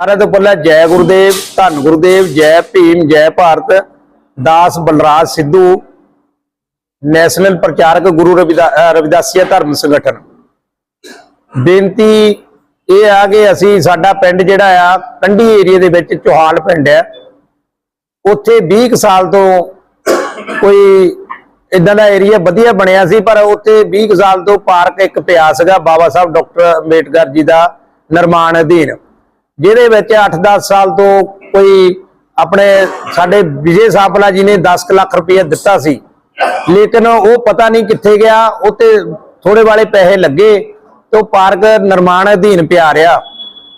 ਸਾਰਿਆਂ ਤੋਂ ਪਹਿਲਾਂ ਜੈ ਗੁਰਦੇਵ, ਧੰਨ ਗੁਰਦੇਵ, ਜੈ ਭੀਮ, ਜੈ ਭਾਰਤ, ਦਾਸ ਬਲਰਾਜ ਸਿੱਧੂ, ਨੈਸ਼ਨਲ ਪ੍ਰਚਾਰਕ ਗੁਰੂ ਰਵਿਦਾ- ਰਵਿਦਾਸੀਆ ਧਰਮ ਸੰਗਠਨ। ਬੇਨਤੀ ਇਹ ਆ ਕਿ ਅਸੀਂ ਸਾਡਾ ਪਿੰਡ ਜਿਹੜਾ ਆ, ਕੰਢੀ ਏਰੀਆ ਦੇ ਵਿੱਚ ਚੋਹਾਲ ਪਿੰਡ ਹੈ। ਉੱਥੇ 20 ਕੁ ਸਾਲ ਤੋਂ ਕੋਈ ਇਦਾਂ ਦਾ ਏਰੀਆ ਵਧੀਆ ਬਣਿਆ ਸੀ, ਪਰ ਉੱਥੇ 20 ਕੁ ਸਾਲ ਤੋਂ ਪਾਰਕ ਇੱਕ ਪਿਆ ਸੀਗਾ। ਬਾਬਾ ਸਾਹਿਬ ਡਾਕਟਰ ਅੰਬੇਡਕਰ ਜੀ ਦਾ ਨਿਰਮਾਣ ਅਧੀਨ ਜਿਹਦੇ ਵਿੱਚ 8-10 ਸਾਲ ਤੋਂ ਕੋਈ ਆਪਣੇ ਸਾਡੇ ਵਿਜੇ ਸਾਪਲਾ ਜੀ ਨੇ 10 ਲੱਖ ਰੁਪਏ ਦਿੱਤਾ ਸੀ। ਲੇਕਿਨ ਉਹ ਪਤਾ ਨਹੀਂ ਕਿੱਥੇ ਗਿਆ ਉੱਤੇ ਥੋੜੇ ਵਾਲੇ ਪੈਸੇ ਲੱਗੇ ਤੇ ਉਹ ਪਾਰਕ ਨਿਰਮਾਣ ਅਧੀਨ ਪਿਆ ਰਿਹਾ।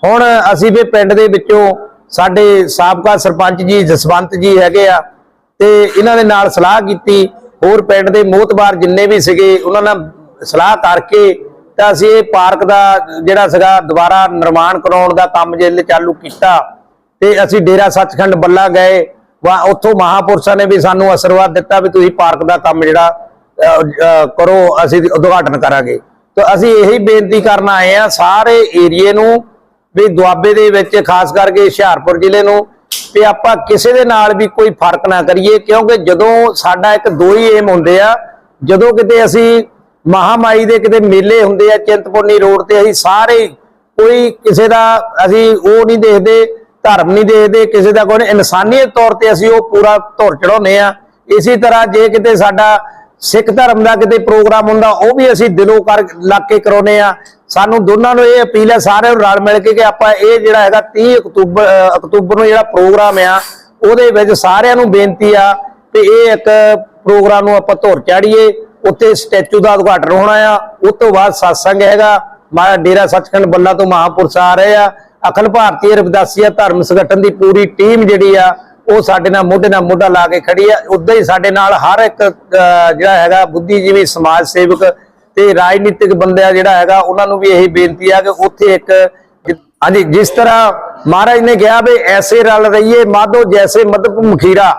ਹੁਣ ਅਸੀਂ ਵੀ ਪਿੰਡ ਦੇ ਵਿੱਚੋਂ ਸਾਡੇ ਸਾਬਕਾ ਸਰਪੰਚ ਜੀ ਜਸਵੰਤ ਜੀ ਹੈਗੇ ਆ ਤੇ ਇਹਨਾਂ ਦੇ ਨਾਲ ਸਲਾਹ ਕੀਤੀ। ਹੋਰ ਪਿੰਡ ਦੇ ਮੋਹਤਬਾਰ ਜਿੰਨੇ ਵੀ ਸੀਗੇ, ਉਹਨਾਂ ਨਾਲ ਸਲਾਹ ਕਰਕੇ ਤਾਂ ਅਸੀਂ ਇਹ ਪਾਰਕ ਦਾ ਜਿਹੜਾ ਸੀਗਾ ਦੁਬਾਰਾ ਨਿਰਮਾਣ ਕਰਾਉਣ ਦਾ ਕੰਮ ਜਿਹੜੇ ਚਾਲੂ ਕੀਤਾ, ਤੇ ਅਸੀਂ ਡੇਰਾ ਸੱਚਖੰਡ ਬੱਲਾ ਗਏ, ਵਾ ਉੱਥੋਂ ਮਹਾਪੁਰਸ਼ਾਂ ਨੇ ਵੀ ਸਾਨੂੰ ਅਸਰਵਾਦ ਦਿੱਤਾ ਵੀ ਤੁਸੀਂ ਪਾਰਕ ਦਾ ਕੰਮ ਜਿਹੜਾ ਕਰੋ, ਅਸੀਂ ਉਦਘਾਟਨ ਕਰਾਂਗੇ। ਤਾਂ ਅਸੀਂ ਇਹੀ ਬੇਨਤੀ ਕਰਨ ਆਏ ਆ ਸਾਰੇ ਏਰੀਏ ਨੂੰ ਵੀ ਦੁਆਬੇ ਦੇ ਵਿੱਚ, ਖਾਸ ਕਰਕੇ ਹੁਸ਼ਿਆਰਪੁਰ ਜ਼ਿਲ੍ਹੇ ਨੂੰ, ਵੀ ਆਪਾਂ ਕਿਸੇ ਦੇ ਨਾਲ ਵੀ ਕੋਈ ਫ਼ਰਕ ਨਾ ਕਰੀਏ, ਕਿਉਂਕਿ ਜਦੋਂ ਸਾਡਾ ਇੱਕ ਦੋ ਹੀ ਏਮ ਹੁੰਦੇ ਆ, ਜਦੋਂ ਕਿਤੇ ਅਸੀਂ ਮਹਾਮਾਈ ਦੇ ਕਿਤੇ ਮੇਲੇ ਹੁੰਦੇ ਆ, ਚਿੰਤਪੁਰਨੀ ਰੋਡ ਤੇ ਅਸੀਂ ਸਾਰੇ ਕੋਈ ਕਿਸੇ ਦਾ ਅਸੀਂ ਉਹ ਨਹੀਂ ਦੇਖਦੇ, ਧਰਮ ਨਹੀਂ ਦੇਖਦੇ, ਕਿਸੇ ਦਾ ਕੋਈ ਇਨਸਾਨੀਅਤ ਤੌਰ ਤੇ ਅਸੀਂ ਉਹ ਪੂਰਾ ਧੁਰ ਚੜਾਉਂਦੇ ਆ। ਇਸੇ ਤਰ੍ਹਾਂ ਜੇ ਕਿਤੇ ਸਾਡਾ ਸਿੱਖ ਧਰਮ ਦਾ ਕਿਤੇ ਪ੍ਰੋਗਰਾਮ ਹੁੰਦਾ, ਉਹ ਵੀ ਅਸੀਂ ਦਿਲੋਂ ਕਰ ਲਾ ਕੇ ਕਰਾਉਨੇ ਆ। ਸਾਨੂੰ ਦੋਨਾਂ ਨੂੰ ਇਹ ਅਪੀਲ ਹੈ ਸਾਰਿਆਂ ਨੂੰ ਰਲ ਮਿਲ ਕੇ ਕਿ ਆਪਾਂ ਇਹ ਜਿਹੜਾ ਹੈਗਾ 30 ਅਕਤੂਬਰ ਅਕਤੂਬਰ ਨੂੰ ਜਿਹੜਾ ਪ੍ਰੋਗਰਾਮ ਆ, ਉਹਦੇ ਵਿੱਚ ਸਾਰਿਆਂ ਨੂੰ ਬੇਨਤੀ ਆ ਕਿ ਇਹ ਇੱਕ ਪ੍ਰੋਗਰਾਮ ਨੂੰ ਆਪਾਂ ਧੁਰ ਚਾੜੀਏ ਉੱਥੇ ਸਟੈਚੂ ਦਾ ਉਦਘਾਟਨ ਹੋਣਾ ਆ। ਉਸ ਤੋਂ ਬਾਅਦ satsang ਹੈਗਾ। ਮਾਰਾ ਡੇਰਾ ਸੱਚਖੰਡ ਬੱਲਾ ਤੋਂ ਮਹਾਂਪੁਰਸ਼ ਆ ਰਹੇ ਆ। ਅਖਲ ਭਾਰਤੀ ਰਵਿਦਾਸੀਆ ਧਰਮ ਸੰਗਠਨ ਦੀ ਪੂਰੀ ਟੀਮ ਜਿਹੜੀ ਆ, ਉਹ ਸਾਡੇ ਨਾਲ ਮੋਢੇ ਨਾਲ ਮੋਢਾ ਲਾ ਕੇ ਖੜੀ ਆ। ਉਦਾਂ ਹੀ ਸਾਡੇ ਨਾਲ ਹਰ ਇੱਕ ਜਿਹੜਾ ਹੈਗਾ ਬੁੱਧੀਜੀਵੀ ਸਮਾਜ ਸੇਵਕ ਤੇ ਰਾਜਨੀਤਿਕ ਬੰਦਾ ਜਿਹੜਾ ਹੈਗਾ, ਉਹਨਾਂ ਨੂੰ ਵੀ ਇਹੀ ਬੇਨਤੀ ਆ ਕਿ ਉੱਥੇ ਇੱਕ ਹਾਂਜੀ, ਜਿਸ ਤਰ੍ਹਾਂ ਮਹਾਰਾਜ ਨੇ ਕਿਹਾ ਵੀ ਐਸੇ ਰਲ ਰਹੀਏ, ਮਾਧੋ ਜੈਸੇ ਮਦਪ ਮਖੀਰਾ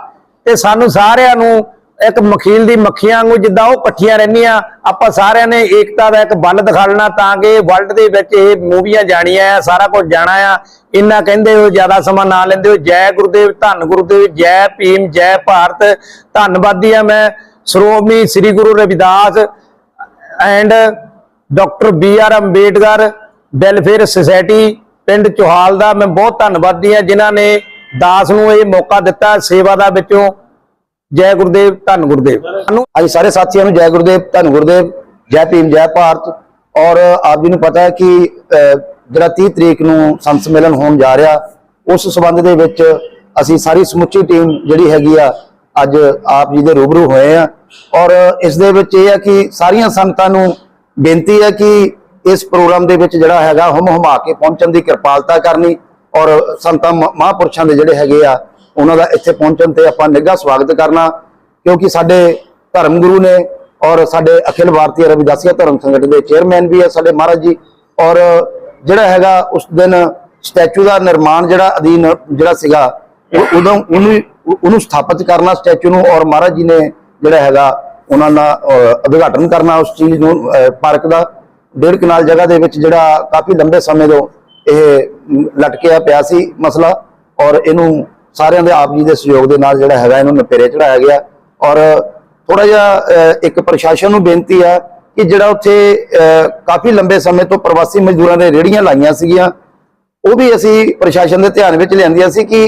ਤੇ ਸਾਨੂੰ ਸਾਰਿਆਂ ਨੂੰ ਇੱਕ ਮਖੀਲ ਦੀ ਮੱਖੀਆਂ ਵਾਂਗੂ ਜਿੱਦਾਂ ਉਹ ਇਕੱਠੀਆਂ ਰਹਿੰਦੀਆਂ, ਆਪਾਂ ਸਾਰਿਆਂ ਨੇ ਏਕਤਾ ਦਾ ਇੱਕ ਬਲ ਦਿਖਾਲਣਾ ਤਾਂ ਕਿ ਵਰਲਡ ਦੇ ਵਿੱਚ ਇਹ ਮੂਵੀਆਂ ਜਾਣੀਆਂ ਆ, ਸਾਰਾ ਕੁਝ ਜਾਣਾ ਆ। ਇੰਨਾ ਕਹਿੰਦੇ ਹੋ, ਜ਼ਿਆਦਾ ਸਮਾਂ ਨਾ ਲੈਂਦੇ ਹੋ। ਜੈ ਗੁਰਦੇਵ, ਧੰਨ ਗੁਰਦੇਵ, ਜੈ ਭੀਮ, ਜੈ ਭਾਰਤ। ਧੰਨਵਾਦੀ ਆ ਮੈਂ Shiromani Sri Guru Ravidas and doctor B R Ambedkar welfare society ਪਿੰਡ ਚੋਹਾਲ ਦਾ ਮੈਂ ਬਹੁਤ ਧੰਨਵਾਦੀ ਹਾਂ ਜਿਨ੍ਹਾਂ ਨੇ ਦਾਸ ਨੂੰ ਇਹ ਮੌਕਾ ਦਿੱਤਾ ਸੇਵਾ ਦਾ ਵਿੱਚੋਂ। ਜੈ ਗੁਰਦੇਵ, ਧੰਨ ਗੁਰਦੇਵ। ਸਾਨੂੰ ਅੱਜ ਸਾਰੇ ਸਾਥੀਆਂ ਨੂੰ ਜੈ ਗੁਰਦੇਵ, ਧੰਨ ਗੁਰਦੇਵ, ਜੈ ਭੀਮ, ਜੈ ਭਾਰਤ। ਔਰ ਆਪ ਜੀ ਨੂੰ ਪਤਾ ਹੈ ਕਿ ਜਿਹੜਾ 30 ਤਰੀਕ ਨੂੰ ਸੰਤ ਸੰਮੇਲਨ ਹੋਣ ਜਾ ਰਿਹਾ, ਉਸ ਸਬੰਧ ਦੇ ਵਿੱਚ ਅਸੀਂ ਸਾਰੀ ਸਮੁੱਚੀ ਟੀਮ ਜਿਹੜੀ ਹੈਗੀ ਆ, ਅੱਜ ਆਪ ਜੀ ਦੇ ਰੂਬਰੂ ਹੋਏ ਆ। ਔਰ ਇਸ ਦੇ ਵਿੱਚ ਇਹ ਹੈ ਕਿ ਸਾਰੀਆਂ ਸੰਗਤਾਂ ਨੂੰ ਬੇਨਤੀ ਹੈ ਕਿ ਇਸ ਪ੍ਰੋਗਰਾਮ ਦੇ ਵਿੱਚ ਜਿਹੜਾ ਹੈਗਾ ਹਮ ਹਮਾ ਕੇ ਪਹੁੰਚਣ ਦੀ ਕਿਰਪਾਲਤਾ ਕਰਨੀ। ਔਰ ਸੰਤਾਂ ਮ- ਮਹਾਂਪੁਰਸ਼ਾਂ ਦੇ ਜਿਹੜੇ ਹੈਗੇ ਆ ਉਹਨਾਂ ਦਾ ਇੱਥੇ ਪਹੁੰਚਣ ਤੇ ਆਪਾਂ ਨਿੱਘਾ ਸਵਾਗਤ ਕਰਨਾ, ਕਿਉਂਕਿ ਸਾਡੇ ਧਰਮ ਗੁਰੂ ਨੇ ਔਰ ਸਾਡੇ ਅਖਿਲ ਭਾਰਤੀ ਰਵਿਦਾਸੀਆ ਧਰਮ ਸੰਗਠਨ ਦੇ ਚੇਅਰਮੈਨ ਵੀ ਹੈ ਸਾਡੇ ਮਹਾਰਾਜ ਜੀ। ਔਰ ਜਿਹੜਾ ਹੈਗਾ ਉਸ ਦਿਨ ਸਟੈਚੂ ਦਾ ਨਿਰਮਾਣ ਜਿਹੜਾ ਅਧੀਨ ਜਿਹੜਾ ਸੀਗਾ ਉਦੋਂ ਉਹਨੂੰ ਉਹਨੂੰ ਸਥਾਪਿਤ ਕਰਨਾ ਸਟੈਚੂ ਨੂੰ ਔਰ ਮਹਾਰਾਜ ਜੀ ਨੇ ਜਿਹੜਾ ਹੈਗਾ ਉਹਨਾਂ ਦਾ ਉਦਘਾਟਨ ਕਰਨਾ ਉਸ ਚੀਜ਼ ਨੂੰ ਪਾਰਕ ਦਾ। ਡੇਢ ਕਨਾਲ ਜਗ੍ਹਾ ਦੇ ਵਿੱਚ ਜਿਹੜਾ ਕਾਫੀ ਲੰਬੇ ਸਮੇਂ ਤੋਂ ਇਹ ਲਟਕਿਆ ਪਿਆ ਸੀ ਮਸਲਾ ਔਰ ਇਹਨੂੰ ਸਾਰਿਆਂ ਦੇ ਆਪ ਜੀ ਦੇ ਸਹਿਯੋਗ ਦੇ ਨਾਲ ਜਿਹੜਾ ਹੈਗਾ ਇਹਨੂੰ ਨਪੇਰੇ ਚੜਾਇਆ ਗਿਆ। ਔਰ ਥੋੜਾ ਜਿਹਾ ਇੱਕ ਪ੍ਰਸ਼ਾਸਨ ਨੂੰ ਬੇਨਤੀ ਆ ਕਿ ਜਿਹੜਾ ਉੱਥੇ ਕਾਫੀ ਲੰਬੇ ਸਮੇਂ ਤੋਂ ਪ੍ਰਵਾਸੀ ਮਜ਼ਦੂਰਾਂ ਦੇ ਰੇੜੀਆਂ ਲਾਈਆਂ ਸੀਗੀਆਂ, ਉਹ ਵੀ ਅਸੀਂ ਪ੍ਰਸ਼ਾਸਨ ਦੇ ਧਿਆਨ ਵਿੱਚ ਲਿਆਂਦੀਆਂ ਸੀ ਕਿ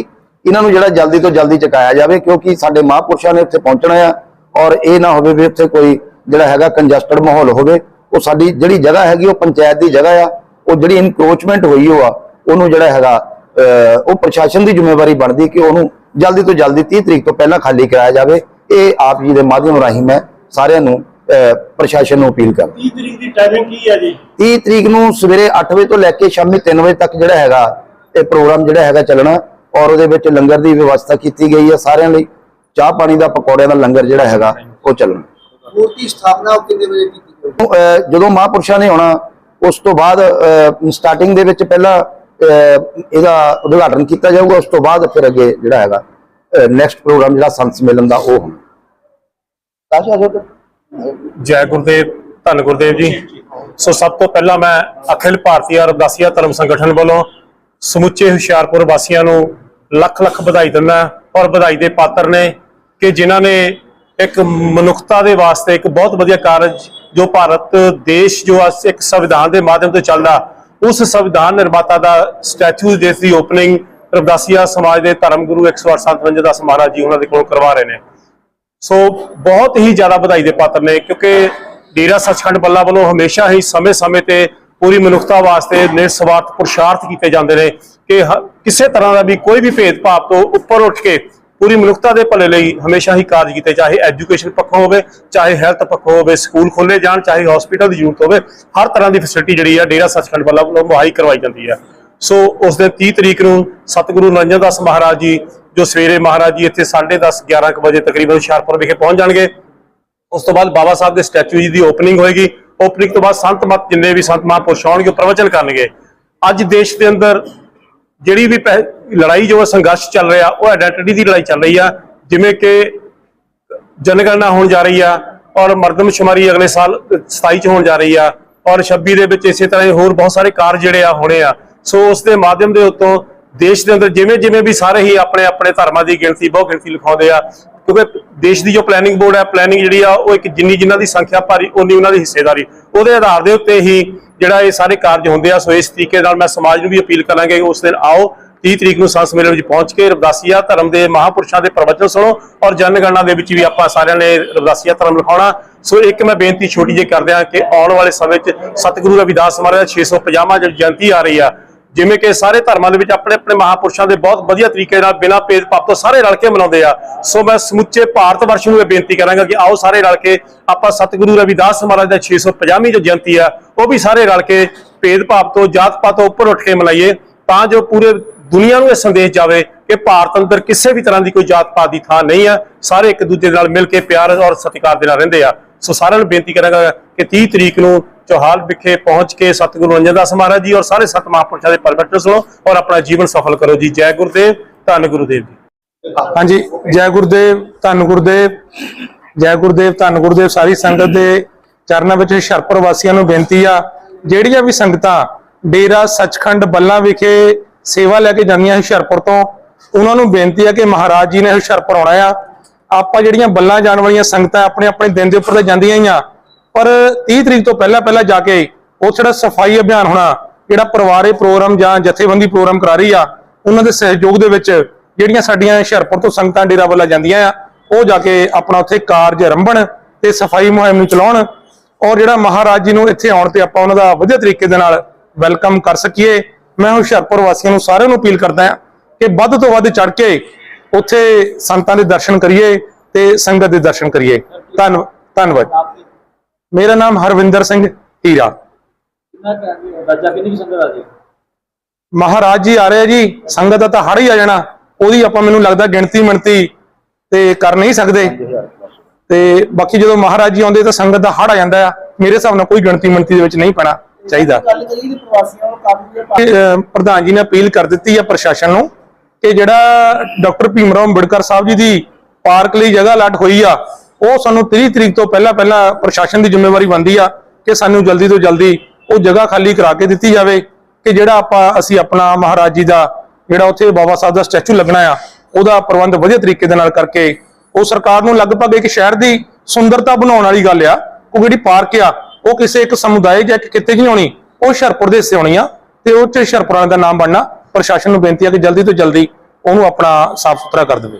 ਇਹਨਾਂ ਨੂੰ ਜਿਹੜਾ ਜਲਦੀ ਤੋਂ ਜਲਦੀ ਚੁਕਾਇਆ ਜਾਵੇ, ਕਿਉਂਕਿ ਸਾਡੇ ਮਹਾਂਪੁਰਸ਼ਾਂ ਨੇ ਉੱਥੇ ਪਹੁੰਚਣਾ ਆ ਔਰ ਇਹ ਨਾ ਹੋਵੇ ਵੀ ਉੱਥੇ ਕੋਈ ਜਿਹੜਾ ਹੈਗਾ ਕੰਜਸਟਡ ਮਾਹੌਲ ਹੋਵੇ, ਉਹ ਸਾਡੀ ਜਿਹੜੀ ਜਗ੍ਹਾ ਹੈਗੀ, ਉਹ ਪੰਚਾਇਤ ਦੀ ਜਗ੍ਹਾ ਆ, ਉਹ ਜਿਹੜੀ ਇਨਕਰੋਚਮੈਂਟ ਹੋਈ ਉਹ ਆ, ਉਹਨੂੰ ਜਿਹੜਾ ਹੈਗਾ ਉਹ ਪ੍ਰਸ਼ਾਸਨ ਦੀ ਜ਼ਿੰਮੇਵਾਰੀ ਬਣਦੀ ਕਿ ਉਹਨੂੰ ਜਲਦੀ ਤੋਂ ਜਲਦੀ 30 ਤਰੀਕ ਤੋਂ ਪਹਿਲਾਂ ਖਾਲੀ ਕਰਾਇਆ ਜਾਵੇ। ਇਹ ਆਪ ਜੀ ਦੇ ਮਾਧਿਅਮ ਰਾਹੀਂ ਮੈਂ ਸਾਰਿਆਂ ਨੂੰ ਪ੍ਰਸ਼ਾਸਨ ਨੂੰ ਅਪੀਲ ਕਰਦਾ। 30 ਤਰੀਕ ਦੀ ਟਾਈਮਿੰਗ ਕੀ ਹੈ ਜੀ? 30 ਤਰੀਕ ਨੂੰ ਸਵੇਰੇ 8 ਵਜੇ ਤੋਂ ਲੈ ਕੇ ਸ਼ਾਮੀ 3 ਵਜੇ ਤੱਕ ਜਿਹੜਾ ਹੈਗਾ ਇਹ ਪ੍ਰੋਗਰਾਮ ਜਿਹੜਾ ਹੈਗਾ ਚੱਲਣਾ ਔਰ ਉਹਦੇ ਵਿੱਚ ਲੰਗਰ ਦੀ ਵਿਵਸਥਾ ਕੀਤੀ ਗਈ ਹੈ। ਸਾਰਿਆਂ ਲਈ ਚਾਹ ਪਾਣੀ ਦਾ ਪਕੌੜਿਆਂ ਦਾ ਲੰਗਰ ਜਿਹੜਾ ਹੈਗਾ ਉਹ ਚੱਲਣਾ। ਮੂਰਤੀ ਸਥਾਪਨਾ ਕਿੰਨੇ ਵਜੇ ਕੀਤੀ ਜਦੋਂ ਮਹਾਂਪੁਰਸ਼ਾਂ ਨੇ ਆਉਣਾ ਉਸ ਤੋਂ ਬਾਅਦ ਸਟਾਰਟਿੰਗ ਦੇ ਵਿੱਚ ਪਹਿਲਾਂ ਇਹਦਾ ਉਦਘਾਟਨ ਕੀਤਾ ਜਾਊਗਾ ਉਸ ਤੋਂ ਬਾਅਦ ਫਿਰ ਅੱਗੇ ਜਿਹੜਾ ਹੈਗਾ ਨੈਕਸਟ ਪ੍ਰੋਗਰਾਮ ਜਿਹੜਾ ਸੰਤ ਸੰਮੇਲਨ ਦਾ ਉਹ ਹੋਣਾ। ਜੋ ਗੁਰਦੇਵ ਧੰਨ ਗੁਰਦੇਵ ਜੀ। ਸੋ ਸਭ ਤੋਂ ਪਹਿਲਾਂ ਮੈਂ ਅਖਿਲ ਭਾਰਤੀ ਅਰਦਾਸੀਆ ਧਰਮ ਸੰਗਠਨ ਵੱਲੋਂ ਸਮੁੱਚੇ ਹੁਸ਼ਿਆਰਪੁਰ ਵਾਸੀਆਂ ਨੂੰ ਲੱਖ ਲੱਖ ਵਧਾਈ ਦਿੰਦਾ ਔਰ ਵਧਾਈ ਦੇ ਪਾਤਰ ਨੇ ਕਿ ਜਿਨ੍ਹਾਂ ਨੇ ਇੱਕ ਮਨੁੱਖਤਾ ਦੇ ਵਾਸਤੇ ਇੱਕ ਬਹੁਤ ਵਧੀਆ ਕਾਰਜ ਜੋ ਭਾਰਤ ਦੇਸ਼ ਜੋ ਇੱਕ ਸੰਵਿਧਾਨ ਦੇ ਮਾਧਿਅਮ ਤੋਂ ਚੱਲਦਾ ਉਸ ਸੰਵਿਧਾਨ ਨਿਰਮਾਤਾ ਦਾ ਸਟੈਚੂ ਜਿਸ ਦੀ ਓਪਨਿੰਗ ਰਵਦਾਸੀਆ ਸਮਾਜ ਦੇ ਧਰਮ ਗੁਰੂ 108 ਸੰਤ ਰੰਜਦਾਸ ਮਹਾਰਾਜ ਜੀ ਉਹਨਾਂ ਦੇ ਕੋਲ ਕਰਵਾ ਰਹੇ ਨੇ। ਸੋ ਬਹੁਤ ਹੀ ਜ਼ਿਆਦਾ ਵਧਾਈ ਦੇ ਪਾਤਰ ਨੇ ਕਿਉਂਕਿ ਡੇਰਾ ਸੱਚਖੰਡ ਬੱਲਾ ਵੱਲੋਂ ਹਮੇਸ਼ਾ ਹੀ ਸਮੇਂ-ਸਮੇਂ ਤੇ ਪੂਰੀ ਮਨੁੱਖਤਾ ਵਾਸਤੇ ਨਿਰਸਵਾਰਥ ਪੁਰਸ਼ਾਰਥ ਕੀਤੇ ਜਾਂਦੇ ਨੇ ਕਿ ਕਿਸੇ ਤਰ੍ਹਾਂ ਦਾ ਵੀ ਕੋਈ ਵੀ ਭੇਦਭਾਵ ਤੋਂ ਉੱਪਰ ਉੱਠ ਕੇ ਪੂਰੀ ਮਨੁੱਖਤਾ ਦੇ ਭਲੇ ਲਈ ਹਮੇਸ਼ਾ ਹੀ ਕਾਰਜ ਕੀਤੇ, ਚਾਹੇ ਐਜੂਕੇਸ਼ਨ ਪੱਖੋਂ ਹੋਵੇ, ਚਾਹੇ ਹੈਲਥ ਪੱਖੋਂ ਹੋਵੇ, ਸਕੂਲ ਖੋਲੇ ਜਾਣ, ਚਾਹੇ ਹਸਪੀਟਲ ਦੀ ਜ਼ਰੂਰਤ ਹੋਵੇ, ਹਰ ਤਰ੍ਹਾਂ ਦੀ ਫੈਸਿਲਿਟੀ ਜਿਹੜੀ ਆ, ਡੇਰਾ ਸੱਚਖੰਡ ਬੱਲਾ ਵੱਲੋਂ ਮੁਹੱਈਆ ਕਰਵਾਈ ਜਾਂਦੀ ਹੈ ਸੋ ਉਸ ਦਿਨ 30 ਤਰੀਕ ਨੂੰ ਸਤਿਗੁਰੂ ਨਿਰੰਜਨ ਦਾਸ ਮਹਾਰਾਜ ਜੀ, ਜੋ ਸਵੇਰੇ ਮਹਾਰਾਜ ਜੀ ਇੱਥੇ 10:30 11 ਕੁ ਵਜੇ ਤਕਰੀਬਨ ਹੁਸ਼ਿਆਰਪੁਰ ਵਿਖੇ ਪਹੁੰਚ ਜਾਣਗੇ, ਉਸ ਤੋਂ ਬਾਅਦ ਬਾਬਾ ਸਾਹਿਬ ਦੇ ਸਟੈਚੂ ਜੀ ਦੀ ਓਪਨਿੰਗ ਹੋਏਗੀ ਓਪਨਿੰਗ ਤੋਂ ਬਾਅਦ ਸੰਤ ਮਤ, ਜਿੰਨੇ ਵੀ ਸੰਤ ਮਹਾਂਪੁਰਸ਼ ਆਉਣਗੇ, ਉਹ ਪ੍ਰਵਚਨ ਕਰਨਗੇ। ਅੱਜ ਦੇਸ਼ ਦੇ ਅੰਦਰ ਜਿਹੜੀ ਵੀ ਪਹਿ- ਲੜਾਈ ਜੋ ਹੈ, ਸੰਘਰਸ਼ ਚੱਲ ਰਿਹਾ ਉਹ ਆਇਡੈਂਟੀਟੀ ਦੀ ਲੜਾਈ ਚੱਲ ਰਹੀ ਆ। ਜਿਵੇਂ ਕਿ ਜਨਗਣਨਾ ਹੋਣ ਜਾ ਰਹੀ ਆ ਔਰ ਮਰਦਮਸ਼ੁਮਾਰੀ ਅਗਲੇ ਸਾਲ 27 ਚ ਹੋਣ ਜਾ ਰਹੀ ਆ ਔਰ 26 ਦੇ ਵਿੱਚ ਇਸੇ ਤਰ੍ਹਾਂ ਹੋਰ ਬਹੁਤ ਸਾਰੇ ਕਾਰਜ ਜਿਹੜੇ ਆ ਹੋਣੇ ਆ। ਸੋ ਉਸ ਦੇ ਮਾਧਿਅਮ ਦੇ ਉੱਤੋਂ ਦੇਸ਼ ਦੇ ਅੰਦਰ ਜਿਵੇਂ ਜਿਵੇਂ ਵੀ ਸਾਰੇ ਹੀ ਆਪਣੇ ਆਪਣੇ ਧਰਮਾਂ ਦੀ ਗਿਣਤੀ ਬਹੁ ਗਿਣਤੀ ਲਿਖਾਉਂਦੇ ਆ ਕਿਉਂਕਿ ਦੇਸ਼ ਦੀ ਜੋ ਪਲੈਨਿੰਗ ਬੋਰਡ ਹੈ ਪਲੈਨਿੰਗ ਜਿਹੜੀ ਆ ਉਹ ਇੱਕ ਜਿੰਨੀ ਜਿਨ੍ਹਾਂ ਦੀ ਸੰਖਿਆ ਭਾਰੀ ਉਨੀ ਉਹਨਾਂ ਦੀ ਹਿੱਸੇਦਾਰੀ। ਉਹਦੇ ਆਧਾਰ ਦੇ ਉੱਤੇ ਹੀ ਜਿਹੜਾ ਇਹ ਸਾਰੇ ਕਾਰਜ ਹੁੰਦੇ ਆ, ਸੋ ਇਸ ਤਰੀਕੇ ਨਾਲ ਮੈਂ ਸਮਾਜ ਨੂੰ ਵੀ ਅਪੀਲ ਕਰਾਂਗੇ ਉਸ ਦਿਨ ਆਓ 30 ਤਰੀਕ ਨੂੰ ਸੰਤ ਸਮੇਲਨ ਵਿੱਚ ਪਹੁੰਚ ਕੇ ਰਵਦਾਸੀਆ ਧਰਮ ਦੇ ਮਹਾਪੁਰਸ਼ਾਂ ਦੇ ਪ੍ਰਵਚਨ ਸੁਣੋ ਔਰ ਜਨਗਣਨਾ ਦੇ ਵਿੱਚ ਵੀ ਆਪਾਂ ਸਾਰਿਆਂ ਨੇ ਰਵਦਾਸੀਆ ਧਰਮ ਲਿਖਾਉਣਾ। ਸੋ ਇੱਕ ਮੈਂ ਬੇਨਤੀ ਛੋਟੀ ਜਿਹੀ ਕਰਦਿਆਂ ਕਿ ਆਉਣ ਵਾਲੇ ਸਮੇਂ 'ਚ ਸਤਿਗੁਰੂ ਰਵਿਦਾਸ ਮਹਾਰਾਜ ਦਾ 650ਵਾਂ ਜਿਹੜੀ ਜਯੰਤੀ ਆ ਰਹੀ ਆ। ਜਿਵੇਂ ਕਿ ਸਾਰੇ ਧਰਮਾਂ ਦੇ ਵਿੱਚ ਆਪਣੇ ਆਪਣੇ ਮਹਾਪੁਰਸ਼ਾਂ ਦੇ ਬਹੁਤ ਵਧੀਆ ਤਰੀਕੇ ਨਾਲ ਬਿਨਾਂ ਭੇਦਭਾਵ ਤੋਂ ਸਾਰੇ ਰਲ ਕੇ ਮਨਾਉਂਦੇ ਆ। ਸੋ ਮੈਂ ਸਮੁੱਚੇ ਭਾਰਤ ਵਰਸ਼ ਨੂੰ ਇਹ ਬੇਨਤੀ ਕਰਾਂਗਾ ਕਿ ਆਓ ਸਾਰੇ ਰਲ ਕੇ ਆਪਾਂ ਸਤਿਗੁਰੂ ਰਵਿਦਾਸ ਮਹਾਰਾਜ ਦਾ 650ਵੀਂ ਜੋ ਜਯੰਤੀ ਆ, ਉਹ ਵੀ ਸਾਰੇ ਰਲ ਕੇ ਭੇਦਭਾਵ ਤੋਂ ਜਾਤ ਪਾਤ ਤੋਂ ਉੱਪਰ ਉੱਠ ਕੇ ਮਨਾਈਏ ਤਾਂ ਜੋ ਪੂਰੇ ਦੁਨੀਆ ਨੂੰ ਇਹ ਸੰਦੇਸ਼ ਜਾਵੇ ਕਿ ਭਾਰਤ ਅੰਦਰ ਕਿਸੇ ਵੀ ਤਰ੍ਹਾਂ ਦੀ ਕੋਈ ਜਾਤ ਪਾਤ ਦੀ ਥਾਂ ਨਹੀਂ ਆ। ਸਾਰੇ ਇੱਕ ਦੂਜੇ ਨਾਲ ਮਿਲ ਕੇ ਪਿਆਰ ਔਰ ਸਤਿਕਾਰ ਦੇ ਨਾਲ ਰਹਿੰਦੇ ਆ। ਸੋ ਸਾਰਿਆਂ ਨੂੰ ਬੇਨਤੀ ਕਰਾਂਗਾ ਕਿ 30 ਤਰੀਕ ਨੂੰ ਚੌਹਾਲ ਵਿਖੇ ਪਹੁੰਚ ਕੇ ਸਤਿਗੁਰੂ ਅੰਜਨ ਦਾਸ ਮਹਾਰਾਜ ਜੀ ਔਰ ਸਾਰੇ ਸਤ ਮਹਾਂਪੁਰਸ਼ਾਂ ਦੇ ਪਰਵਟਨ ਸੁਣੋ ਔਰ ਆਪਣਾ ਜੀਵਨ ਸਫਲ ਕਰੋ ਜੀ। ਜੈ ਗੁਰਦੇਵ, ਧੰਨ ਗੁਰੂਦੇਵ ਜੀ। ਹਾਂਜੀ, ਜੈ ਗੁਰਦੇਵ, ਧੰਨ ਗੁਰਦੇਵ, ਜੈ ਗੁਰਦੇਵ, ਧੰਨ ਗੁਰਦੇਵ। ਸਾਰੀ ਸੰਗਤ ਦੇ ਚਰਨਾਂ ਵਿੱਚ ਹੁਸ਼ਿਆਰਪੁਰ ਵਾਸੀਆਂ ਨੂੰ ਬੇਨਤੀ ਆ, ਜਿਹੜੀਆਂ ਵੀ ਸੰਗਤਾਂ ਡੇਰਾ ਸੱਚਖੰਡ ਬੱਲਾ ਵਿਖੇ ਸੇਵਾ ਲੈ ਕੇ ਜਾਂਦੀਆਂ ਹੁਸ਼ਿਆਰਪੁਰ ਤੋਂ, ਉਹਨਾਂ ਨੂੰ ਬੇਨਤੀ ਆ ਕਿ ਮਹਾਰਾਜ ਜੀ ਨੇ ਹੁਸ਼ਿਆਰਪੁਰ ਆਉਣਾ ਆ। ਆਪਾਂ ਜਿਹੜੀਆਂ ਬੱਲਾ ਜਾਣ ਵਾਲੀਆਂ ਸੰਗਤਾਂ ਆਪਣੇ ਆਪਣੇ ਦਿਨ ਦੇ ਉੱਪਰ ਤਾਂ ਜਾਂਦੀਆਂ ਹੀ ਆ ਪਰ 30 ਤਰੀਕ ਤੋਂ ਪਹਿਲਾਂ ਪਹਿਲਾਂ ਜਾ ਕੇ ਉੱਥੇ ਜਿਹੜਾ ਸਫ਼ਾਈ ਅਭਿਆਨ ਹੋਣਾ, ਜਿਹੜਾ ਪਰਿਵਾਰੇ ਪ੍ਰੋਗਰਾਮ ਜਾਂ ਜਥੇਬੰਦੀ ਪ੍ਰੋਗਰਾਮ ਕਰਾ ਰਹੀ ਆ, ਉਹਨਾਂ ਦੇ ਸਹਿਯੋਗ ਦੇ ਵਿੱਚ ਜਿਹੜੀਆਂ ਸਾਡੀਆਂ ਹੁਸ਼ਿਆਰਪੁਰ ਤੋਂ ਸੰਗਤਾਂ ਡੇਰਾ ਵੱਲ ਜਾਂਦੀਆਂ ਆ, ਉਹ ਜਾ ਕੇ ਆਪਣਾ ਉੱਥੇ ਕਾਰਜ ਆਰੰਭਣ ਤੇ ਸਫ਼ਾਈ ਮੁਹਿੰਮ ਨੂੰ ਚਲਾਉਣ ਔਰ ਜਿਹੜਾ ਮਹਾਰਾਜ ਜੀ ਨੂੰ ਇੱਥੇ ਆਉਣ ਤੇ ਆਪਾਂ ਉਹਨਾਂ ਦਾ ਵਧੀਆ ਤਰੀਕੇ ਦੇ ਨਾਲ ਵੈਲਕਮ ਕਰ ਸਕੀਏ। ਮੈਂ ਹੁਸ਼ਿਆਰਪੁਰ ਵਾਸੀਆਂ ਨੂੰ ਸਾਰਿਆਂ ਨੂੰ ਅਪੀਲ ਕਰਦਾ ਹਾਂ ਕਿ ਵੱਧ ਤੋਂ ਵੱਧ ਚੜ ਕੇ ਉੱਥੇ ਸੰਤਾਂ ਦੇ ਦਰਸ਼ਨ ਕਰੀਏ ਤੇ ਸੰਗਤ ਦੇ ਦਰਸ਼ਨ ਕਰੀਏ। ਧੰਨ ਧੰਨਵਾਦ। ਮੇਰਾ ਨਾਮ ਹਰਵਿੰਦਰ ਸਿੰਘ ਹੀਰਾ। ਮਹਾਰਾਜ ਜੀ ਆ ਰਹੇ ਜੀ ਸੰਗਤ ਦਾ ਤਾਂ ਹੜ ਹੀ ਆ ਜਾਣਾ ਉਹਦੀ ਆਪਾਂ ਮੈਨੂੰ ਲੱਗਦਾ ਗਿਣਤੀ ਮਿਣਤੀ ਤੇ ਕਰ ਨਹੀਂ ਸਕਦੇ। ਤੇ ਬਾਕੀ ਜਦੋਂ ਮਹਾਰਾਜ ਜੀ ਆਉਂਦੇ ਤਾਂ ਸੰਗਤ ਦਾ ਹੜ ਆ ਜਾਂਦਾ ਆ ਮੇਰੇ ਹਿਸਾਬ ਨਾਲ ਕੋਈ ਗਿਣਤੀ ਮਿਣਤੀ ਦੇ ਵਿੱਚ ਨਹੀਂ ਪੈਣਾ ਚਾਹੀਦਾ। ਪ੍ਰਧਾਨ ਜੀ ਨੇ ਅਪੀਲ ਕਰ ਦਿੱਤੀ ਹੈ ਪ੍ਰਸ਼ਾਸਨ ਨੂੰ ਕਿ ਜਿਹੜਾ ਡਾਕਟਰ ਭੀਮ ਰਾਓ ਅੰਬੇਡਕਰ ਸਾਹਿਬ ਜੀ ਦੀ ਪਾਰਕ ਲਈ ਜਗ੍ਹਾ ਅਲਾਟ ਹੋਈ ਆ ਉਹ ਸਾਨੂੰ 30 ਤਰੀਕ ਤੋਂ ਪਹਿਲਾਂ ਪਹਿਲਾਂ ਪ੍ਰਸ਼ਾਸਨ ਦੀ ਜ਼ਿੰਮੇਵਾਰੀ ਬਣਦੀ ਆ ਕਿ ਸਾਨੂੰ ਜਲਦੀ ਤੋਂ ਜਲਦੀ ਉਹ ਜਗ੍ਹਾ ਖਾਲੀ ਕਰਾ ਕੇ ਦਿੱਤੀ ਜਾਵੇ ਕਿ ਜਿਹੜਾ ਆਪਾਂ, ਅਸੀਂ ਆਪਣਾ ਮਹਾਰਾਜ ਜੀ ਦਾ ਜਿਹੜਾ ਉੱਥੇ ਬਾਬਾ ਸਾਹਿਬ ਦਾ ਸਟੈਚੂ ਲੱਗਣਾ ਆ, ਉਹਦਾ ਪ੍ਰਬੰਧ ਵਧੀਆ ਤਰੀਕੇ ਦੇ ਨਾਲ ਕਰਕੇ ਉਹ ਸਰਕਾਰ ਨੂੰ ਲਗਭਗ ਇੱਕ ਸ਼ਹਿਰ ਦੀ ਸੁੰਦਰਤਾ ਬਣਾਉਣ ਵਾਲੀ ਗੱਲ ਆ, ਉਹ ਜਿਹੜੀ ਪਾਰਕ ਆ, ਉਹ ਕਿਸੇ ਇੱਕ ਸਮੁਦਾਇ ਜਾਂ ਇੱਕ ਕਿਤੇ ਨਹੀਂ ਹੋਣੀ, ਉਹ ਹੁਸ਼ਿਆਰਪੁਰ ਦੇ ਹਿੱਸੇ ਹੋਣੀ ਆ ਤੇ ਉਹ ਚ ਹੁਸ਼ਿਆਰਪੁਰ ਦਾ ਨਾਮ ਬਣਨਾ, ਪ੍ਰਸ਼ਾਸਨ ਨੂੰ ਬੇਨਤੀ ਆ ਕਿ ਜਲਦੀ ਤੋਂ ਜਲਦੀ ਉਹਨੂੰ ਆਪਣਾ ਸਾਫ਼ ਸੁਥਰਾ ਕਰ ਦੇਵੇ।